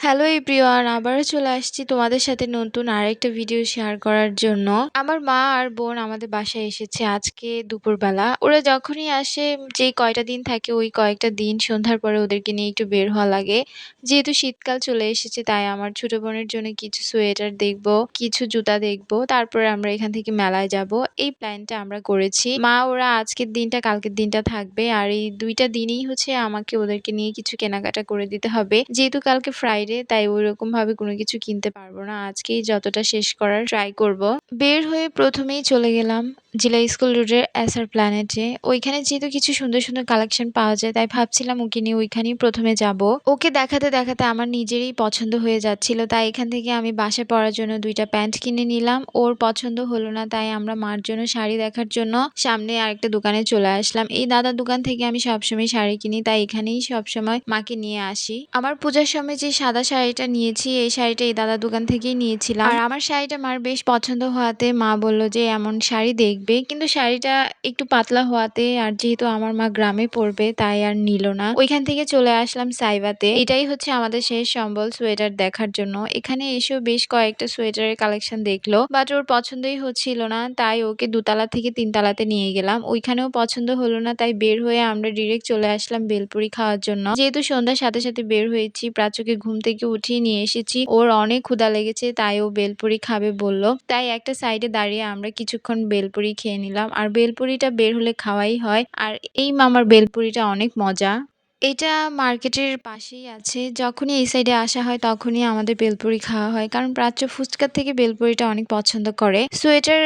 Hello এই everyone আবারও চলে আসছি তোমাদের সাথে নতুন আরেকটা ভিডিও শেয়ার করার জন্য। আমার মা আর বোন আমাদের বাসায় এসেছে আজকে দুপুরবেলা। ওরা যখনই আসে যে কয়টা দিন থাকে ওই কয়েকটা দিন সন্ধ্যার পরে ওদেরকে নিয়ে একটু বের হওয়া লাগে। যেহেতু শীতকাল চলে এসেছে, তাই আমার ছোট বোনের জন্য কিছু সোয়েটার দেখব, কিছু জুতা দেখব, তারপরে আমরা এখান থেকে মেলায় যাব। এই প্ল্যানটা আমরা করেছি। মা, ওরা আজকের দিনটা, কালকের দিনটা থাকবে, আর এই দুইটা দিনই হচ্ছে আমাকে ওদেরকে নিয়ে কিছু কেনাকাটা করে দিতে হবে। যেহেতু কালকে ফ্রাইডে তাই ওইরকম ভাবে কোনো কিছু কিনতে পারব না। আজকেই যতটা শেষ করার ট্রাই করব। বের হয়ে প্রথমেই চলে গেলাম জেলা স্কুল রোডের এসআর প্ল্যানেটে। ওইখানে যেহেতু কিছু সুন্দর সুন্দর কালেকশন পাওয়া যায়, তাই ভাবছিলাম ওকে নিয়ে ওইখানেই প্রথমে যাব। ওকে দেখাতে দেখাতে আমার নিজেরই পছন্দ হয়ে যাচ্ছিল, তাই এখান থেকে আমি বাসায় পরার জন্য দুইটা প্যান্ট কিনে নিলাম। ওর পছন্দ হলো না, তাই আমরা মার জন্য শাড়ি দেখার জন্য সামনে আরেকটা দোকানে চলে আসলাম। এই দাদার দোকান থেকে আমি সবসময় শাড়ি কিনি, তাই এখানেই সবসময় মাকে নিয়ে আসি। আমার পূজার সময় যে সাদা শাড়িটা নিয়েছি, এই শাড়িটা এই দাদার দোকান থেকেই নিয়েছিলাম। আর আমার শাড়িটা মার বেশ পছন্দ হওয়াতে মা বলল যে, এমন শাড়ি দেখবে। কিন্তু শাড়িটা একটু পাতলা হওয়াতে আর যেহেতু আমার মা গ্রামে পড়বে, তাই আর নিল না। ওইখান থেকে চলে আসলাম সাইবাতে। এটাই হচ্ছে আমাদের শেষ সম্বল সোয়েটার দেখার জন্য। এখানে এসেও বেশ কয়েকটা সোয়েটারের কালেকশন দেখল, বাট ওর পছন্দই হচ্ছিল না। তাই ওকে দুতলা থেকে তিনতলাতে নিয়ে গেলাম। ওইখানেও পছন্দ হলো না, তাই বের হয়ে আমরা ডিরেক্ট চলে আসলাম বেলপুরি খাওয়ার জন্য। যেহেতু সন্ধ্যার সাথে সাথে বের হয়েছি, প্রাচুকে ঘুম থেকে উঠিয়ে নিয়ে এসেছি। ওর অনেক ক্ষুধা লেগেছে, তাই ও বেলপুরি খাবে বলল। তাই একটা সাইডে দাঁড়িয়ে আমরা কিছুক্ষণ বেলপুরি খেয়ে নিলাম। আর বেলপুরিটা বের হলে খাওয়াই হয়। আর এই মামার বেলপুরিটা অনেক মজা। এটা মার্কেটের পাশেই আছে। যখনই এই সাইডে আসা হয়, তখনই আমাদের বেলপুরি খাওয়া হয়। কারণ প্রাচ্য ফুচকার থেকে বেলপুরিটা অনেক পছন্দ করে। সোয়েটার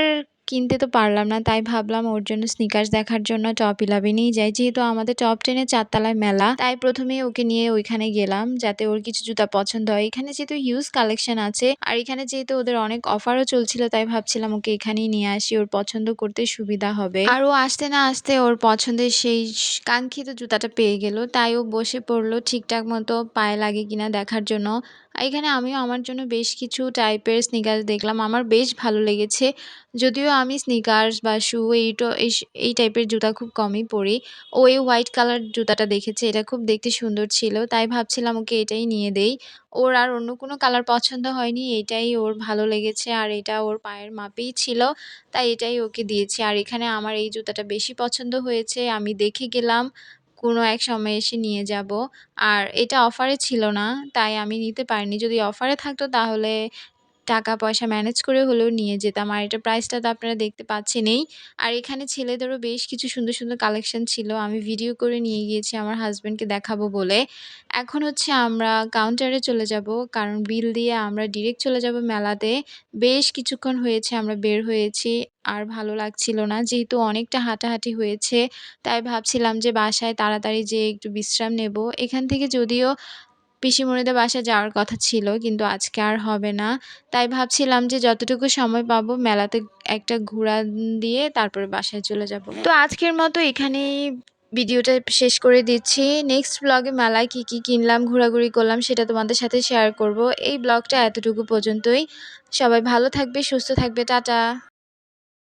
কিনতে তো পারলাম না, তাই ভাবলাম ওর জন্য স্নিকার্স দেখার জন্য টপ ইলেভেনেই যাই। যেহেতু আমাদের টপ টেনে চারতলায় মেলা, তাই প্রথমে ওকে নিয়ে ওইখানে গেলাম যাতে ওর কিছু জুতা পছন্দ হয়। এখানে যেহেতু হিউজ কালেকশন আছে, আর এখানে যেহেতু ওদের অনেক অফারও চলছিল, তাই ভাবছিলাম ওকে এখানেই নিয়ে আসি, ওর পছন্দ করতে সুবিধা হবে। আর ও আসতে না আসতে ওর পছন্দের সেই কাঙ্ক্ষিত জুতাটা পেয়ে গেল, তাই ও বসে পড়ল ঠিকঠাক মতো, পায়ে লাগে কিনা দেখার জন্য। এখানে আমিও আমার জন্য বেশ কিছু টাইপের স্নিকার্স দেখলাম, আমার বেশ ভালো লেগেছে। যদিও আমি স্নিকার্স বা শু এইটো এই টাইপের জুতা খুব কমই পরি। ও এই হোয়াইট কালার জুতাটা দেখেছে, এটা খুব দেখতে সুন্দর ছিল, তাই ভাবছিলাম ওকে এটাই নিয়ে দেই। ওর আর অন্য কোনো কালার পছন্দ হয়নি, এটাই ওর ভালো লেগেছে আর এটা ওর পায়ের মাপেই ছিল, তাই এটাই ওকে দিয়েছি। আর এখানে আমার এই জুতাটা বেশি পছন্দ হয়েছে, আমি দেখে গেলাম, কোনো এক সময় এসে নিয়ে যাব। আর এটা অফারে ছিল না, তাই আমি নিতে পারিনি। যদি অফারে থাকতো তাহলে টাকা পয়সা ম্যানেজ করে হলেও নিয়ে যেতাম। আর এটা প্রাইসটা তো আপনারা দেখতে পাচ্ছেনই। আর এখানে ছেলেদেরও বেশ কিছু সুন্দর সুন্দর কালেকশন ছিল। আমি ভিডিও করে নিয়ে গিয়েছি আমার হাজব্যান্ডকে দেখাবো বলে। এখন হচ্ছে আমরা কাউন্টারে চলে যাব। কারণ বিল দিয়ে আমরা ডিরেক্ট চলে যাব মেলাতে। বেশ কিছুক্ষণ হয়েছে আমরা বের হয়েছি। আর ভালো লাগছিল না। যেহেতু অনেকটা হাঁটাহাঁটি হয়েছে, তাই ভাবছিলাম যে বাসায় তাড়াতাড়ি যেয়ে একটু বিশ্রাম নেব। এখান থেকে যদিও পিসিমণিদের বাসায় যাওয়ার কথা ছিল, কিন্তু আজকে আর হবে না। তাই ভাবছিলাম যে যতটুকু সময় পাবো মেলাতে একটা ঘোরা দিয়ে তারপরে বাসায় চলে যাব। তো আজকের মতো এখানেই ভিডিওটা শেষ করে দিচ্ছি। নেক্সট ব্লগে মেলায় কি কি কিনলাম, ঘোরাঘুরি করলাম সেটা তোমাদের সাথে শেয়ার করব। এই ব্লগটা এতটুকু পর্যন্তই। সবাই ভালো থাকবে, সুস্থ থাকবে। টাটা!